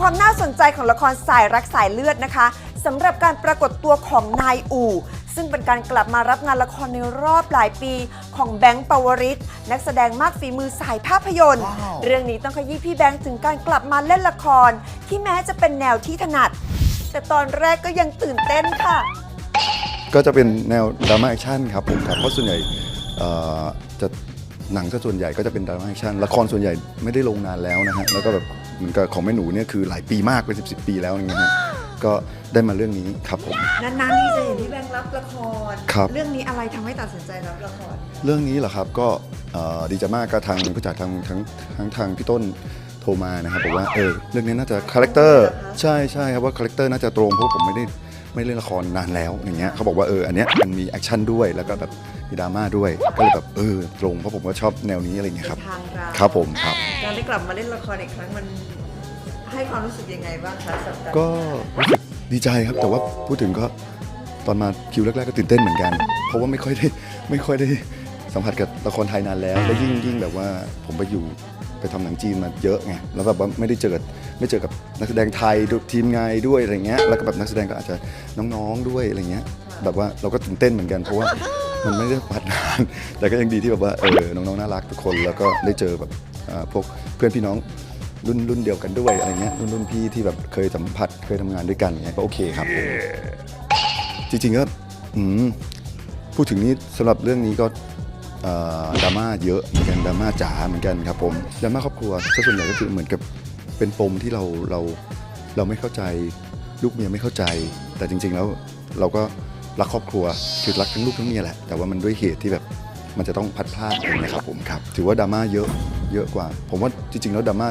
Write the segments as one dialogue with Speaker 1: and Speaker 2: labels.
Speaker 1: ความน่าสนใจของละครสายรักสายเลือดนะคะสำหรับการปรากฏตัวของนายอู่ ซึ่งเป็นการกลับมารับงานละครในรอบหลายปีของแบงค์ปวริศนักแสดงมากฝีมือสายภาพยนตร์
Speaker 2: ว้าว
Speaker 1: เรื่องนี้ต้องขยี้พี่แบงค์ถึงการกลับมาเล่นละคร ที่แม้จะเป็นแนวที่ถนัด แต่ตอนแรกก็ยังตื่นเต้นค่ะ
Speaker 2: ก็จะเป็นแนวดราม่าแอคชั่นครับผมครับเพราะส่วนใหญ่เอ่อจะหนังจะส่วนใหญ่ก็จะเป็นดราม่าแอคชั่นละครส่วนใหญ่ไม่ได้ลงนานแล้วนะฮะแล้วก็แบบ เหมือนกับของแม่หนูเนี่ยคือหลายปีมากเป็นสิบสิบปีแล้วอย่างเงี้ยฮะก็ได้มาเรื่องนี้ครับผม
Speaker 1: นานๆที่จะเห็นพี่แบงค์รับละคร
Speaker 2: ครับ
Speaker 1: เรื่องนี้อะไรทำให้ตัดสินใจรับละคร
Speaker 2: เรื่องนี้เหรอครับก็เอ่อดีใจมากก็ทางผู้จัดทางทั้งทั้งทางพี่ต้นโทรมานะครับบอกว่าเออเรื่องนี้น่าจะคาแรคเตอร์ใช่ใช่ครับว่าคาแรคเตอร์น่าจะตรงเพราะผมไม่ได้ ไม่เล่นละครนานแล้วอย่างเงี้ยเขาบอกว่าเอออันเนี้ยมันมีแอคชั่นด้วยแล้วก็แบบมีดราม่าด้วยก็เลยแบบเออตรงเพราะผมก็ชอบแนวนี้อะไรเงี้ยครับ
Speaker 1: ทางเรา
Speaker 2: ครับผมครับ
Speaker 1: การได้กลับมาเล่นละครอีกครั้งมันให้ความรู้สึกยังไงบ้างคะสำหรับ
Speaker 2: ก็รู้สึกดีใจครับแต่ว่าพูดถึงก็ตอนมาคิวแรกๆก็ตื่นเต้นเหมือนกัน เพราะว่าไม่ค่อยได้ไม่ค่อยได้สัมผัสกับละครไทยนานแล้ว แล้วยิ่งยิ่งแบบว่าผมไปอยู่ ไปทำหนังจีนมาเยอะไงแล้วแบบว่าไม่ได้เจอไม่เจอกับนักแสดงไทยดูทีมงานด้วยอะไรเงี้ยแล้วก็แบบนักแสดงก็อาจจะน้องๆด้วยอะไรเงี้ยแบบว่าเราก็ตื่นเต้นเหมือนกันเพราะว่ามันไม่ได้ปัดนาน แต่ก็ยังดีที่แบบว่าเออน้องๆน่ารักทุกคนแล้วก็ได้เจอแบบอ่าพวกเพื่อนพี่น้องรุ่นรุ่นเดียวกันด้วยอะไรเงี้ยรุ่นรุ่นพี่ที่แบบเคยสัมผัสเคยทำงานด้วยกันเงี้ยก็โอเคครับผมจริงๆก็อืมพูดถึงนี้สำหรับเรื่องนี้ก็เอ่อ ดราม่าเยอะเหมือนกันดราม่าจ๋าเหมือนกันครับผมดราม่าครอบครัวก็ส่วนใหญ่ก็คือเหมือนกับเป็นปมที่เราเราเราไม่เข้าใจลูกเมียไม่เข้าใจ แต่จริง ๆแล้วเราก็รักครอบครัวคือรักทั้งลูกทั้งเมียแหละแต่ว่ามันด้วยเหตุที่แบบมันจะต้องพัดพลาดอย่างเงี้ยครับผมครับ ถือว่าดราม่าเยอะเยอะกว่า ผมว่าจริง ๆ แล้วดราม่า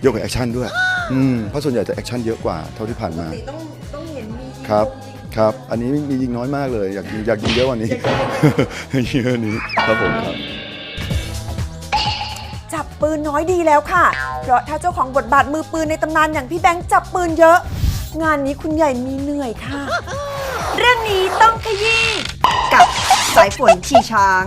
Speaker 2: เยอะกว่าแอคชั่นด้วยอืมเพราะส่วนใหญ่จะแอคชั่นเยอะกว่าเท่าที่ผ่าน
Speaker 1: ปก
Speaker 2: มา
Speaker 1: ติต้องต้องเห็นมี
Speaker 2: ครับ ครับ อันนี้มียิงน้อยมากเลย อยากยิงอยากยิงเยอะกว่านี้ เยอะกว่านี้ครับผมครับ
Speaker 1: จับปืนน้อยดีแล้วค่ะ เพราะถ้าเจ้าของบทบาทมือปืนในตำนานอย่างพี่แบงค์จับปืนเยอะ งานนี้คุณใหญ่มีเหนื่อยค่ะ เรื่องนี้ต้องขยี้กับสายฝนขี่ช้าง